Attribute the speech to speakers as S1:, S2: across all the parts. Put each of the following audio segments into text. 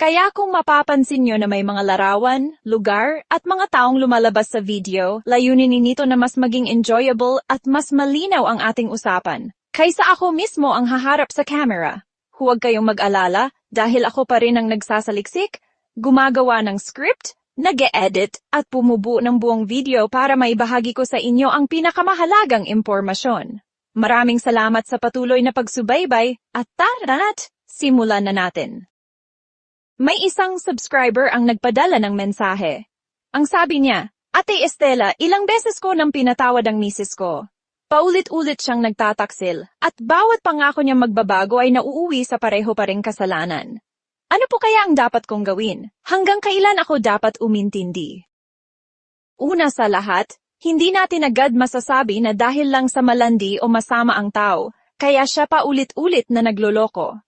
S1: Kaya kung mapapansin nyo na may mga larawan, lugar, at mga taong lumalabas sa video, layunin nito na mas maging enjoyable at mas malinaw ang ating usapan. Kaysa ako mismo ang haharap sa camera. Huwag kayong mag-alala dahil ako pa rin ang nagsasaliksik, gumagawa ng script, nag-e-edit at pumubuo ng buong video para maibahagi ko sa inyo ang pinakamahalagang impormasyon. Maraming salamat sa patuloy na pagsubaybay at tara't simulan na natin. May isang subscriber ang nagpadala ng mensahe. Ang sabi niya, Ate Estela, ilang beses ko nang pinatawad ang misis ko. Paulit-ulit siyang nagtataksil at bawat pangako niya magbabago ay nauuwi sa pareho pa ring kasalanan. Ano po kaya ang dapat kong gawin? Hanggang kailan ako dapat umintindi? Una sa lahat, hindi natin agad masasabi na dahil lang sa malandi o masama ang tao, kaya siya pa ulit-ulit na nagloloko.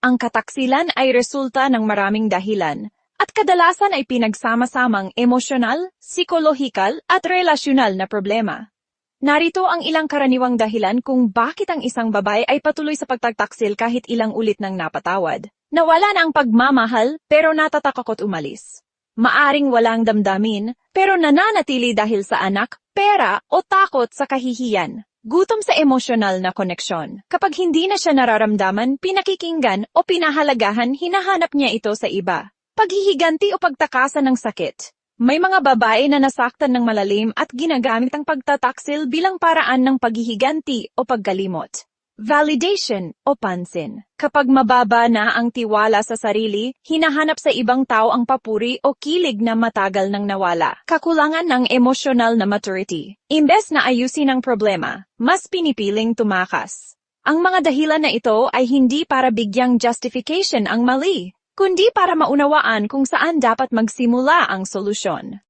S1: Ang kataksilan ay resulta ng maraming dahilan at kadalasan ay pinagsama-samang emosyonal, psikolohikal at relasyonal na problema. Narito ang ilang karaniwang dahilan kung bakit ang isang babae ay patuloy sa pagtagtaksil kahit ilang ulit nang napatawad. Nawala na ang pagmamahal pero natatakot umalis. Maaring walang damdamin pero nananatili dahil sa anak, pera o takot sa kahihiyan. Gutom sa emosyonal na koneksyon. Kapag hindi na siya nararamdaman, pinakikinggan o pinahalagahan, hinahanap niya ito sa iba. Paghihiganti o pagtakasan ng sakit. May mga babae na nasaktan ng malalim at ginagamit ang pagtataksil bilang paraan ng paghihiganti o paggalimot. Validation o pansin. Kapag mababa na ang tiwala sa sarili, hinahanap sa ibang tao ang papuri o kilig na matagal nang nawala. Kakulangan ng emosyonal na maturity. Imbes na ayusin ang problema, mas pinipiling tumakas. Ang mga dahilan na ito ay hindi para bigyang justification ang mali, kundi para maunawaan kung saan dapat magsimula ang solusyon.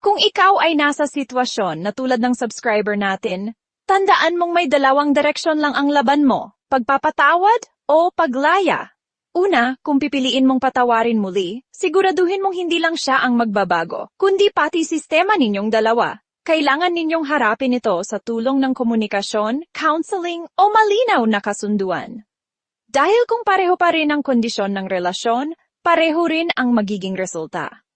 S1: Kung ikaw ay nasa sitwasyon na tulad ng subscriber natin, Tandaan mong may dalawang direksyon lang ang laban mo, pagpapatawad o paglaya. Una, kung pipiliin mong patawarin muli, siguraduhin mong hindi lang siya ang magbabago, kundi pati sistema ninyong dalawa. Kailangan ninyong harapin ito sa tulong ng komunikasyon, counseling o malinaw na kasunduan. Dahil kung pareho pa rin ang kondisyon ng relasyon, pareho rin ang magiging resulta.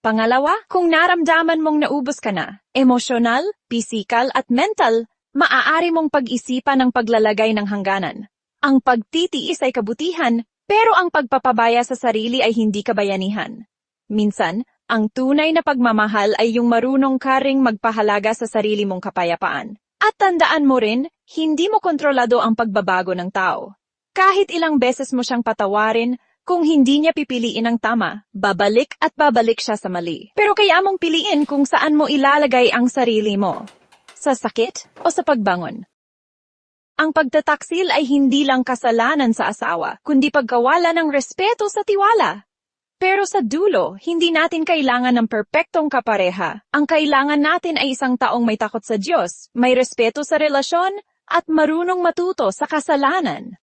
S1: Pangalawa, kung naramdaman mong naubos ka na, emosyonal, pisikal at mental, maaari mong pag-isipan ang paglalagay ng hangganan. Ang pagtitiis ay kabutihan, pero ang pagpapabaya sa sarili ay hindi kabayanihan. Minsan, ang tunay na pagmamahal ay yung marunong ka ring magpahalaga sa sarili mong kapayapaan. At tandaan mo rin, hindi mo kontrolado ang pagbabago ng tao. Kahit ilang beses mo siyang patawarin, kung hindi niya pipiliin ang tama, babalik at babalik siya sa mali. Pero kaya mong piliin kung saan mo ilalagay ang sarili mo sa sakit o sa pagbangon. Ang pagtataksil ay hindi lang kasalanan sa asawa, kundi pagkawala ng respeto sa tiwala. Pero sa dulo, hindi natin kailangan ng perpektong kapareha. Ang kailangan natin ay isang taong may takot sa Diyos, may respeto sa relasyon, at marunong matuto sa kasalanan.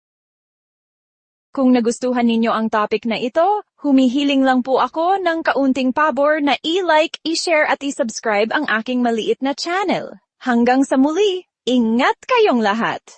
S1: Kung nagustuhan ninyo ang topic na ito, humihiling lang po ako ng kaunting pabor na i-like, i-share at i-subscribe ang aking maliit na channel. Hanggang sa muli, ingat kayong lahat!